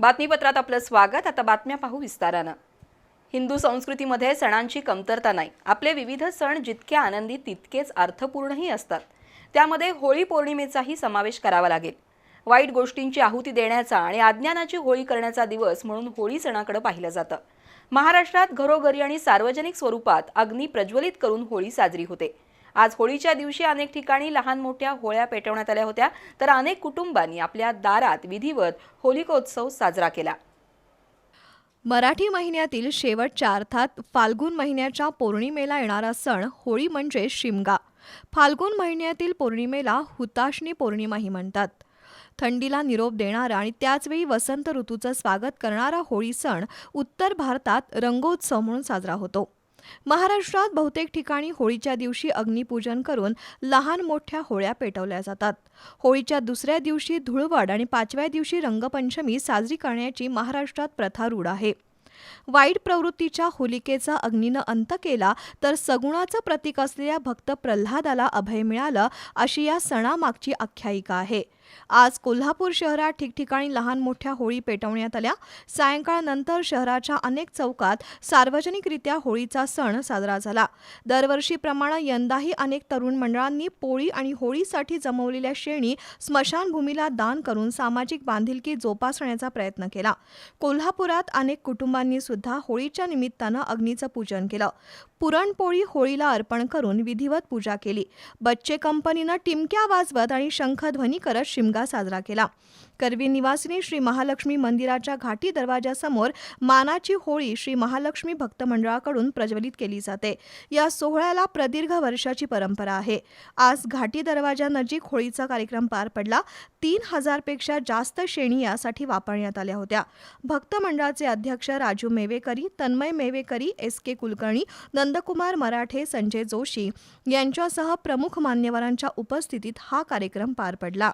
बातमीपत्रात आपलं स्वागत. आता बातम्या पाहू विस्तारानं. हिंदू संस्कृतीमध्ये सणांची कमतरता नाही. आपले विविध सण जितके आनंदी तितकेच अर्थपूर्णही असतात. त्यामध्ये होळी पौर्णिमेचाही समावेश करावा लागेल. वाईट गोष्टींची आहुती देण्याचा आणि अज्ञानाची होळी करण्याचा दिवस म्हणून होळी सणाकडे पाहिलं जातं. महाराष्ट्रात घरोघरी आणि सार्वजनिक स्वरूपात अग्नी प्रज्वलित करून होळी साजरी होते. आज होळीच्या दिवशी अनेक ठिकाणी लहान मोठ्या होळ्या पेटवण्यात आल्या होत्या. तर अनेक कुटुंबांनी आपल्या दारात विधिवत होलिकोत्सव साजरा केला. मराठी महिन्यातील शेवटच्या अर्थात फाल्गुन महिन्याच्या पौर्णिमेला येणारा सण होळी म्हणजे शिमगा. फाल्गुन महिन्यातील पौर्णिमेला हुताशनी पौर्णिमाही म्हणतात. थंडीला निरोप देणारा आणि त्याचवेळी वसंत ऋतूचं स्वागत करणारा होळी सण उत्तर भारतात रंगोत्सव म्हणून साजरा होतो. महाराष्ट्रात बहुतेक ठिकाणी होळीच्या दिवशी अग्निपूजन करून लहान मोठ्या होळ्या पेटवल्या जातात. होळीच्या दुसऱ्या दिवशी धुळवड आणि पाचव्या दिवशी रंगपंचमी साजरी करण्याची महाराष्ट्रात प्रथा रूढ आहे. वाईट प्रवृत्तीच्या होलिकेचा अग्नीनं अंत केला तर सगुणाचं प्रतीक असलेल्या भक्त प्रल्हादाला अभय मिळालं अशी या सणामागची आख्यायिका आहे. आज कोल्हापूर शहरात ठिकठिकाणी लहान मोठ्या होळी पेटवण्यात आल्या. सायंकाळनंतर शहराच्या अनेक चौकात सार्वजनिकरित्या होळीचा सण साजरा झाला. दरवर्षीप्रमाणे यंदाही अनेक तरुण मंडळांनी पोळी आणि होळीसाठी जमवलेल्या शेणी स्मशानभूमीला दान करून सामाजिक बांधिलकी जोपासण्याचा प्रयत्न केला. कोल्हापुरात अनेक कुटुंबांनी सुद्धा होळीच्या निमित्तानं अग्नीचं पूजन केलं. पुरणपोळी होळीला अर्पण करून विधिवत पूजा केली. बच्चे कंपनीनं टिमक्या वाजवत आणि शंखध्वनी करत शिमगा साजरा केला. करवी निवासिनी श्री महालक्ष्मी मंदिराच्या घाटी दरवाजासमोर मानाची होळी श्री महालक्ष्मी भक्त मंडळाकडून प्रज्वलित केली जाते. या सोहळ्याला प्रदीर्घ वर्षाची परंपरा आहे. आज घाटी दरवाजानजीक होळीचा कार्यक्रम पार पडला. तीन हजारपेक्षा जास्त शेणी यासाठी वापरण्यात आल्या होत्या. भक्त मंडळाचे अध्यक्ष राजू मेवेकरी तन्मय मेवेकरी एस के कुलकर्णी नंदकुमार मराठे संजय जोशी यांच्यासह प्रमुख मान्यवरांच्या उपस्थितीत हा कार्यक्रम पार पडला.